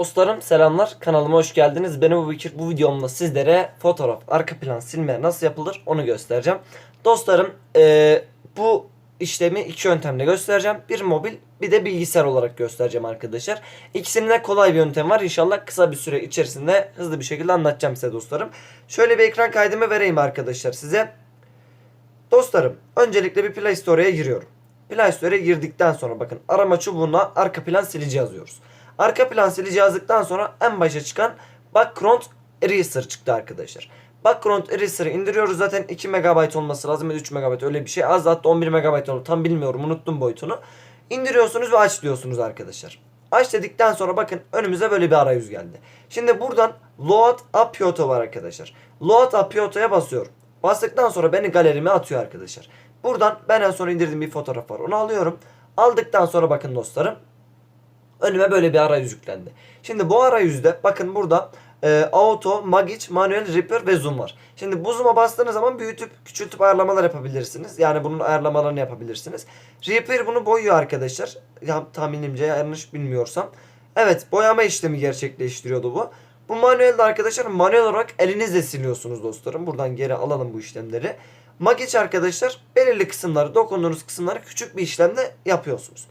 Dostlarım selamlar kanalıma hoş geldiniz. Ben Ebu Bekir bu videomda sizlere fotoğraf arka plan silme nasıl yapılır onu göstereceğim. Dostlarım eee, bu işlemi iki yöntemle göstereceğim. Bir mobil bir de bilgisayar olarak göstereceğim arkadaşlar. İkisinin de kolay bir yöntem var. İnşallah kısa bir süre içerisinde hızlı bir şekilde anlatacağım size dostlarım. Şöyle bir ekran kaydımı vereyim arkadaşlar size. Dostlarım öncelikle bir Play Store'a giriyorum. Play Store'a girdikten sonra bakın arama çubuğuna arka plan silici yazıyoruz. Arka plan silici yazdıktan sonra en başa çıkan Background Eraser çıktı arkadaşlar. Background Eraser'ı indiriyoruz zaten 2 MB olması lazım ya da 3 MB öyle bir şey. Az hatta 11 MB olur tam bilmiyorum unuttum boyutunu. İndiriyorsunuz ve aç diyorsunuz arkadaşlar. Aç dedikten sonra bakın önümüze böyle bir arayüz geldi. Şimdi buradan Load Apioto var arkadaşlar. Load Apioto'ya basıyorum. Bastıktan sonra beni galerime atıyor arkadaşlar. Buradan ben en son indirdiğim bir fotoğraf var. Onu alıyorum. Aldıktan sonra bakın dostlarım. Önüme böyle bir arayüz yüklendi. Şimdi bu arayüzde bakın burada e, auto, magic, manuel, repair ve zoom var. Şimdi bu zoom'a bastığınız zaman büyütüp küçültüp ayarlamalar yapabilirsiniz. Yani bunun ayarlamalarını yapabilirsiniz. Repair bunu boyuyor arkadaşlar. Ya, tahminimce yanlış bilmiyorsam. Evet boyama işlemi gerçekleştiriyordu bu. Bu manuelde arkadaşlar manuel olarak elinizle siliyorsunuz dostlarım. Buradan geri alalım bu işlemleri. Magic arkadaşlar belirli kısımları dokunduğunuz kısımları küçük bir işlemle yapıyorsunuz.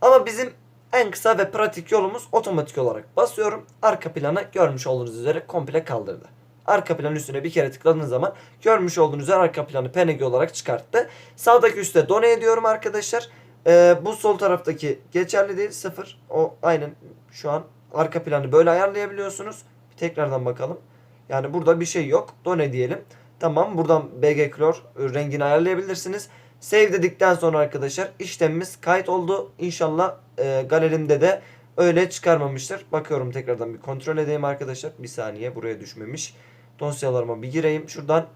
Ama bizim en kısa ve pratik yolumuz otomatik olarak basıyorum. Arka planı görmüş olduğunuz üzere komple kaldırdı. Arka planın üstüne bir kere tıkladığınız zaman görmüş olduğunuz üzere arka planı PNG olarak çıkarttı. Sağdaki üstte done ediyorum arkadaşlar. Ee, bu sol taraftaki geçerli değil sıfır. O aynen şu an arka planı böyle ayarlayabiliyorsunuz. Tekrardan bakalım. Yani burada bir şey yok. Done diyelim. Tamam buradan BG Klor rengini ayarlayabilirsiniz. Save dedikten sonra arkadaşlar işlemimiz kayıt oldu. İnşallah e, galerimde de öyle çıkarmamıştır. Bakıyorum tekrardan bir kontrol edeyim arkadaşlar. Bir saniye buraya düşmemiş. Dosyalarıma bir gireyim şuradan.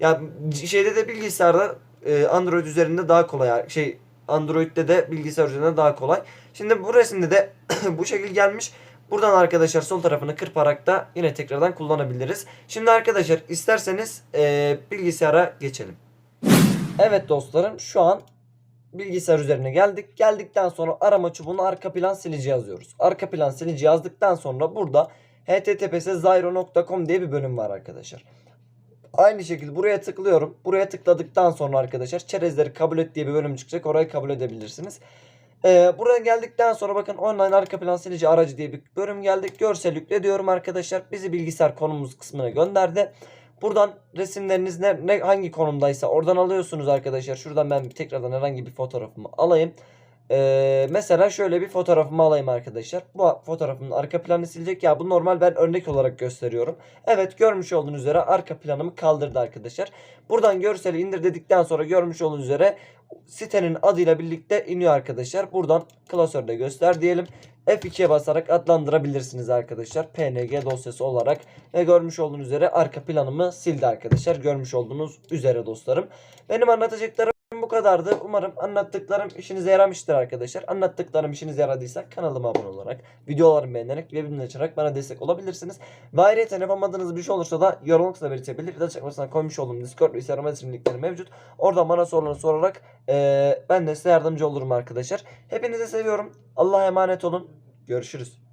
Ya şeyde de bilgisayarda e, Android üzerinde daha kolay. Şey Android'de de bilgisayar üzerinde daha kolay. Şimdi bu resimde de bu şekil gelmiş. Buradan arkadaşlar sol tarafını kırparak da yine tekrardan kullanabiliriz. Şimdi arkadaşlar isterseniz e, bilgisayara geçelim. Evet dostlarım şu an bilgisayar üzerine geldik. Geldikten sonra arama çubuğuna arka plan silici yazıyoruz. Arka plan silici yazdıktan sonra burada https zyro.com diye bir bölüm var arkadaşlar. Aynı şekilde buraya tıklıyorum. Buraya tıkladıktan sonra arkadaşlar çerezleri kabul et diye bir bölüm çıkacak. Orayı kabul edebilirsiniz. Ee, buraya geldikten sonra bakın online arka plan silici aracı diye bir bölüm geldik. Görsel yükle diyorum arkadaşlar. Bizi bilgisayar konumuz kısmına gönderdi. Buradan resimleriniz ne, ne hangi konumdaysa oradan alıyorsunuz arkadaşlar. Şuradan ben tekrardan herhangi bir fotoğrafımı alayım. Ee, mesela şöyle bir fotoğrafımı alayım arkadaşlar. Bu fotoğrafımın arka planı silecek. Ya bu normal ben örnek olarak gösteriyorum. Evet görmüş olduğunuz üzere arka planımı kaldırdı arkadaşlar. Buradan görseli indir dedikten sonra görmüş olduğunuz üzere sitenin adıyla birlikte iniyor arkadaşlar. Buradan klasörde göster diyelim. F2'ye basarak adlandırabilirsiniz arkadaşlar. PNG dosyası olarak. Ve görmüş olduğunuz üzere arka planımı sildi arkadaşlar. Görmüş olduğunuz üzere dostlarım. Benim anlatacaklarım bu kadardı. Umarım anlattıklarım işinize yaramıştır arkadaşlar. Anlattıklarım işinize yaradıysa kanalıma abone olarak, videolarımı beğenerek ve bildirim açarak bana destek olabilirsiniz. Ve ayrıca yapamadığınız bir şey olursa da yorum kısmına belirtebilir. Ya da açıklamasına koymuş olduğum Discord ve Instagram adresim linkleri mevcut. Oradan bana soruları sorarak eee, ben de size yardımcı olurum arkadaşlar. Hepinizi seviyorum. Allah'a emanet olun. Görüşürüz.